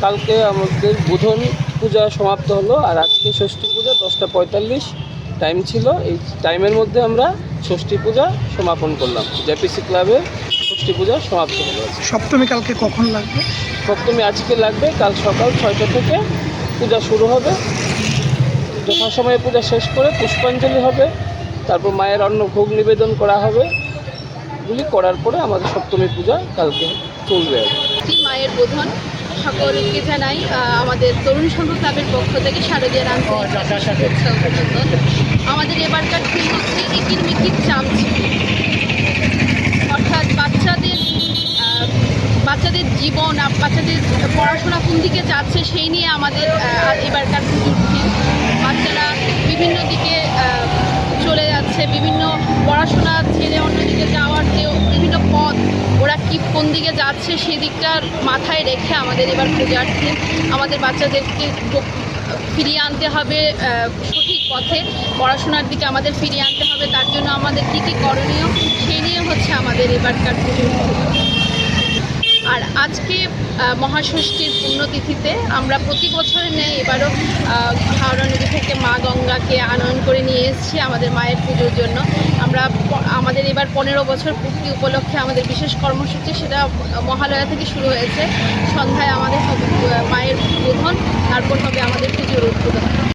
কালকে আমাদের বোধন পূজা সমাপ্ত হলো আর আজকে ষষ্ঠী পূজা দশটা পঁয়তাল্লিশ টাইম ছিল। এই টাইমের মধ্যে আমরা ষষ্ঠী পূজা সমাপন করলাম। জেপিসি ক্লাবে ষষ্ঠী পূজা সমাপ্ত হলো সপ্তমী কালকে কখন লাগবে? সপ্তমী আজকে লাগবে কাল সকাল ছয়টা থেকে পূজা শুরু হবে। যথাসময়ে পূজা শেষ করে পুষ্পাঞ্জলি হবে। তারপর মায়ের অন্ন ভোগ নিবেদন করা হবে। এগুলি করার পরে আমাদের সপ্তমী পূজা কালকে চলবে। আর কি। মায়ের বোধন? সকলকে জানাই আমাদের তরুণ সংঘ ক্লাবের পক্ষ থেকে আন্তরিক শুভেচ্ছা আমাদের এবারকার থিম হচ্ছে একির মিকির চামচি। অর্থাৎ বাচ্চাদের বাচ্চাদের জীবন বাচ্চাদের পড়াশোনা কোন দিকে যাচ্ছে সেই নিয়ে আমাদের এবারকার থিম বাচ্চারা বিভিন্ন দিকে কোন দিকে যাচ্ছে সেই দিকটা মাথায় রেখে আমাদের এবার পূজার থিম আমাদের বাচ্চাদেরকে ফিরিয়ে আনতে হবে সঠিক পথে পড়াশোনার দিকে আমাদের ফিরিয়ে আনতে হবে, তার জন্য আমাদের কী কী করণীয় সেই নিয়ে হচ্ছে আমাদের এবারকার পুজোর আজকে মহাষষ্ঠীর পুণ্যতিথিতে আমরা প্রতি বছরের নেই এবারও হাওড়া নদী থেকে মা গঙ্গাকে আনয়ন করে নিয়ে এসেছি আমাদের মায়ের পুজোর জন্য। আমরা আমাদের এবার পনেরো বছর পূর্তি উপলক্ষে আমাদের বিশেষ কর্মসূচি সেটা মহালয়া থেকে শুরু হয়েছে। সন্ধ্যায় আমাদের মায়ের বোধন তারপর হবে আমাদের পুজোর উদ্বোধন।